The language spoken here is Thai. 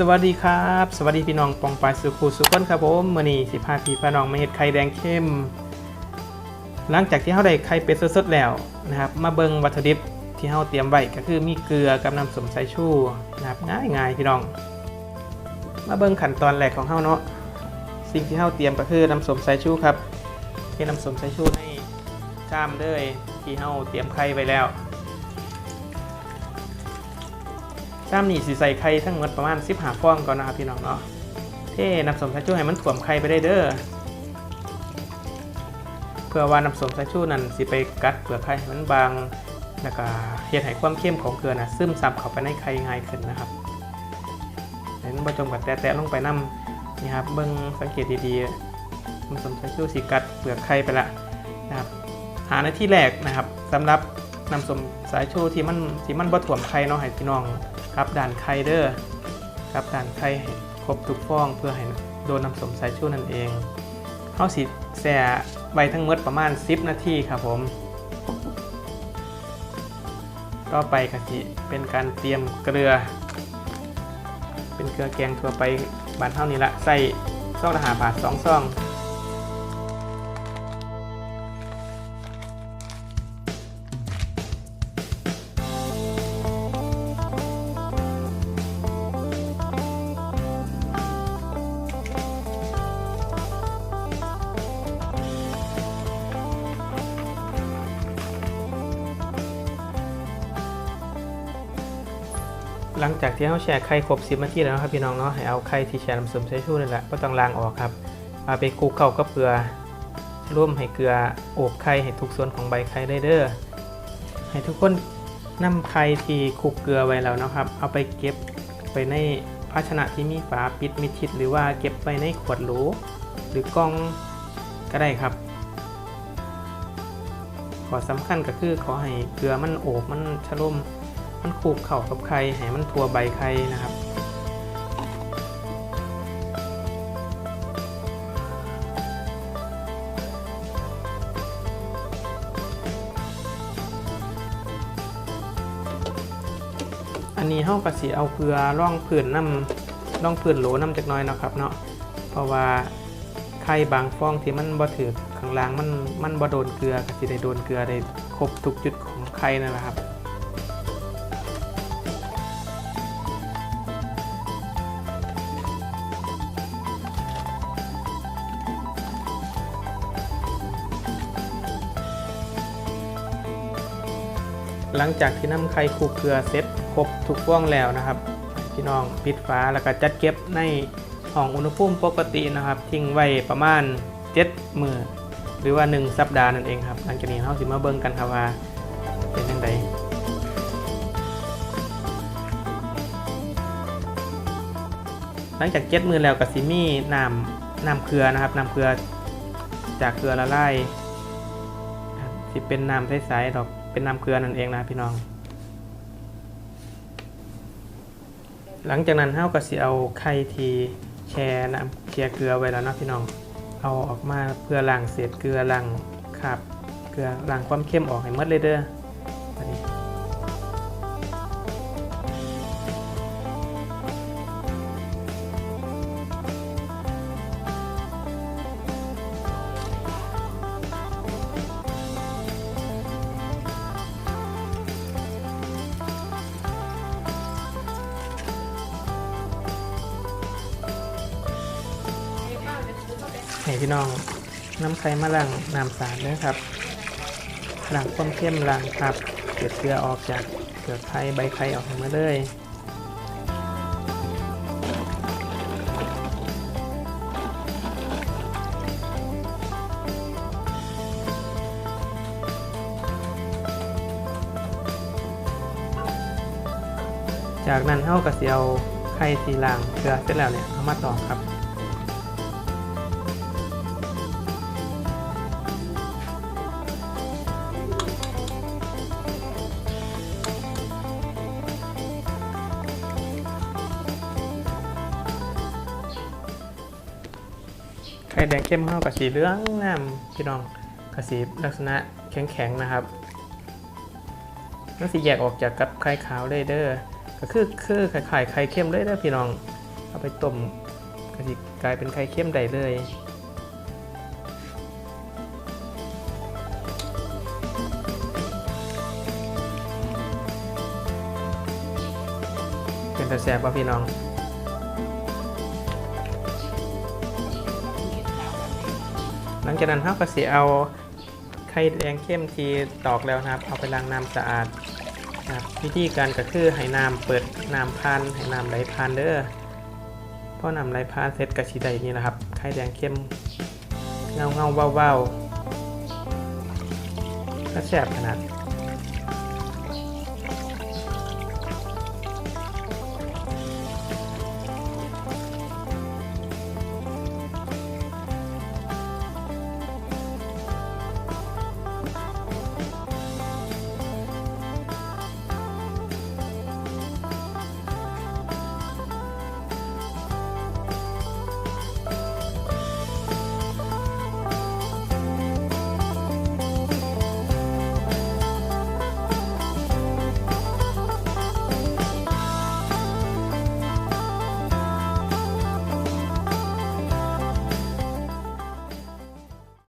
สวัสดีครับ สวัสดีพี่น้องปองปายสุขูสุขคนครับผมมื่อนี้สิพาพี่พาน้องมาเฮ็ดไข่แดงเข้ม หลังจากที่เราได้ไข่เป็ดสดๆแล้วนะครับ มาเบิ่งวัตถุดิบที่เราเตรียมไว้ก็คือมีเกลือกับน้ำส้มสายชูนะครับง่ายๆพี่น้อง มาเบิ่งขั้นตอนแรกของเราเนาะสิ่งที่เราเตรียมก็คือน้ำส้มสายชูครับเทน้ำส้มสายชูในชามเลยที่เราเตรียมไข่ไว้แล้ว ชามนี่สิใส่ไข่ทั้งหมดประมาณ15ฟองก่อนนะครับพี่น้องเนาะเทน้ำส้มสายชูให้มันถ่วมไข่ไปได้เด้อเพื่อว่าน้ำส้มสายชูนั้นสิไปกัดเปลือกไข่มันบางแล้วก็เฮ็ดให้ความเข้มของเกลือนะซึมซับเข้าไปในไข่ง่ายขึ้นนะครับเห็นบ่จมกับแตะๆลงไปน้ำนี่ครับเบิ่งสังเกตดีๆน้ำส้มสายชูสิกัดเปลือกไข่ไปละนะครับหาในที่แรกนะครับสำหรับน้ำส้มสายชูที่มันที่มันบ่ถ่วมไข่เนาะให้พี่น้อง ครับด่านไข่เด้อครับด่านไข่ให้ครบทุกฟองเพื่อให้โดนน้ำส้มสายชูนั่นเองเขาสิแส่ใบทั้งหมดประมาณ 10 นาทีครับผม ต่อไปก็สิเป็นการเตรียมเกลือ เป็นเกลือแกงทั่วไปบานเท่านี้ละใส่ซองละหาบาท2ซอง ลังจากที่เราแช่ไข่ครบ10นาทีแล้วนะครับพี่น้องเนาะให้เอาไข่ที่แช่น้ำส้มสายชูนั่แหละก็ต้องล้างออกครับเอาไปคลุกเข้ากับเกลือร่วมให้เกลือโอบไข่ให้ทุกส่วนของใบไข่ได้เด้อให้ทุกคนนำไข่ที่คลุกเกลือไว้แล้วนะครับ เอาไปเก็บไปในภาชนะที่มีฝาปิดมิดชิด หรือว่าเก็บไว้ในขวดโหลหรือกล่องก็ได้ครับขอสำคัญก็คือขอให้เกลือมันโอบมันชะล่ม มันคลุกเข่ากับไข่ให้มันทั่วใบไข่นะครับอันนี้เฮาก็สิเอาเกลือร่องผื่นน้ำร่องผื่นโหลน้ำจักน้อยนะครับเนาะเพราะว่าไข่บางฟองที่มันบ่ถือข้างล่างมันมันบ่โดนเกลือก็สิได้โดนเกลือได้ครบทุกจุดของไข่นั่นแหละครับ หลังจากที่น้ำไข่คลุกเกลือเสร็จครบทุกฟ่องแล้วนะครับพี่น้องปิดฝาแล้วก็จัดเก็บในห้องอุณหภูมิปกตินะครับทิ้งไว้ประมาณ7มือหรือว่า 1 สัปดาห์นั่นเองครับหลังจากนี้เราสิมาเบิ่งกันครับว่าเป็นยังไงหลังจากเจ็ดมือแล้วก็สิมี่น้ำน้ำเกลือนะครับน้ำเกลือจากเกลือละลายที่เป็นน้ำใสๆดอก เป็นน้ำเกลือนั่นเองนะพี่น้อง หลังจากนั้นเฮาก็สิเอาไข่ทีแช่น้ำแช่เกลือไว้แล้วนะพี่น้อง เอาออกมาเพื่อล้างเศษเกลือล้างคราบเกลือล้างความเข้มออกให้หมดเลยเด้อ ให้พี่น้องน้ำไข่มาล้างน้ำสาดเลยครับล้างความเค็มล้างคราบเกล็ดเกลือออกจากเปลือไข่ใบไข่ออกมาเลยจากนั้นเฮาก็สิเอาไข่ที่ล้างเกลือเสร็จแล้วเนี่ยเอามาตอกครับ ไข่แดงเข้มเข้ากับสีเหลืองงามพี่น้องกับสีลักษณะแข็งๆนะครับมันสีแยกออกจากกับไข่ขาวเลยเด้อก็คือคือไข่ไข่ไข่เข้มเลยเด้อพี่น้องเอาไปต้มก็สิกลายเป็นไข่เค็มได้เลยเป็นตาแสบป่ะพี่น้อง งจากนั้นเราก็สิเอาไข่แดงเข้มที่ตอกแล้วนะครับ เอาไปล้างน้ำสะอาดนะครับวิธีการก็คือให้น้ำเปิดน้ำพานให้น้ำไหลพานเด้อพอน้ำไหลพานเสร็จก็สิได้นี่นะครับ ไข่แดงเข้มเงาเงาเบาๆก็แสบขนาด